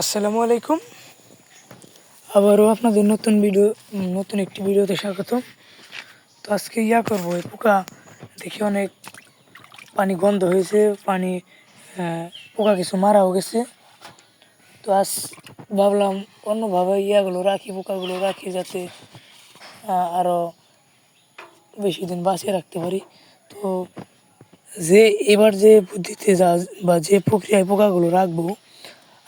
আসসালামু আলাইকুম। আবারও আপনাদের নতুন ভিডিও, নতুন একটি ভিডিওতে স্বাগত তো আজকে ইয়া করব, এই পোকা দেখে অনেক পানি গন্ধ হয়েছে, পানি পোকা কিছু মারাও গেছে। তো আজ ভাবলাম অন্যভাবে ইয়াগুলো রাখি, পোকাগুলো রাখি যাতে আরও বেশি দিন বাঁচিয়ে রাখতে পারি। তো যে এবার যে বুদ্ধিতে যা বা যে প্রক্রিয়ায় পোকাগুলো রাখব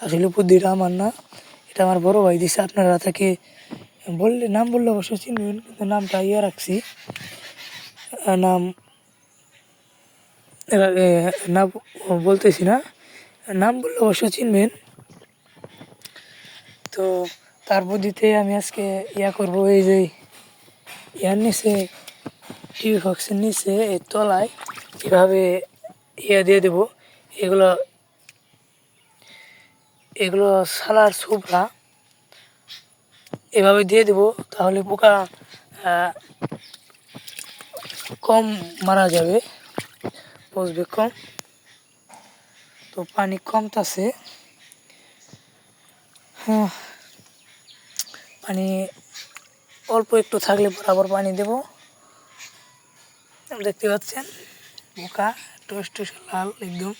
আসলে বুদ্ধিটা আমার না, এটা আমার বড় ভাই দিছে, আপনারা তাকে বললে, নাম বললে অবশ্য চিনবেন, কিন্তু নামটা ইয়ে রাখছি। নাম না বলতেছি না, নাম বললে অবশ্য চিনবেন। তো তার বুদ্ধিতে আমি আজকে ইয়া করব, এই যে ইয়ার নিচে, টিভি বক্সের নিচে তলায় এভাবে ইয়া দিয়ে দেবো, এগুলো এগুলো সালার সুপরা এভাবে দিয়ে দেবো, তাহলে পোকা কম মারা যাবে, বসবে কম। তো পানি কমতাছে। হ্যাঁ পানি অল্প একটু থাকলে বরাবর পানি দেব। দেখতে পাচ্ছেন, পোকা, টুস টুস লাল একদম।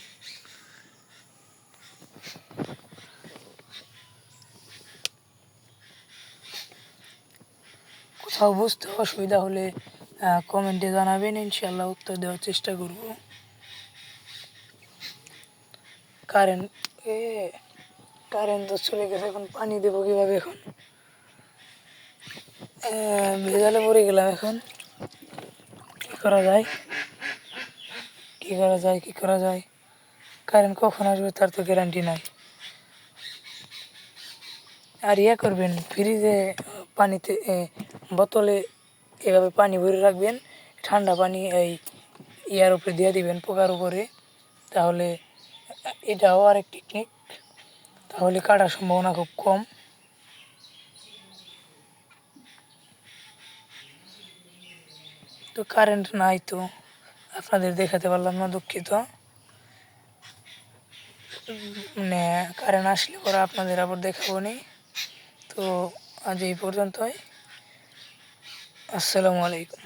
কোথাও বুঝতে অসুবিধা হলে কমেন্টে জানাবেন ইনশাল্লাহ উত্তর দেওয়ার চেষ্টা করব। কারেন্ট, এ, কারেন্ট তো চলে গেছে, এখন পানি দেবো কীভাবে এখন? ভেজালে পড়ে গেলাম এখন। কী করা যায়? কী করা যায়, কী করা যায়? কারেন্ট কখন আসবে তার তো গ্যারান্টি নাই। আর ইয়ে করবেন, ফ্রিজে পানিতে বোতলে এভাবে পানি ভরে রাখবেন, ঠান্ডা পানি এই ইয়ার উপরে দিয়ে দিবেন পোকার উপরে, তাহলে এটাও আরেক টেকনিক তাহলে কাটার সম্ভাবনা খুব কম। তো কারেন্ট নাই তো, আপনাদের দেখাতে পারলাম না দুঃখিত। মানে কারেন্ট আসলে পরে আপনাদের আবার দেখাবো নি। তো আজ এই পর্যন্তই। আসসালামু আলাইকুম।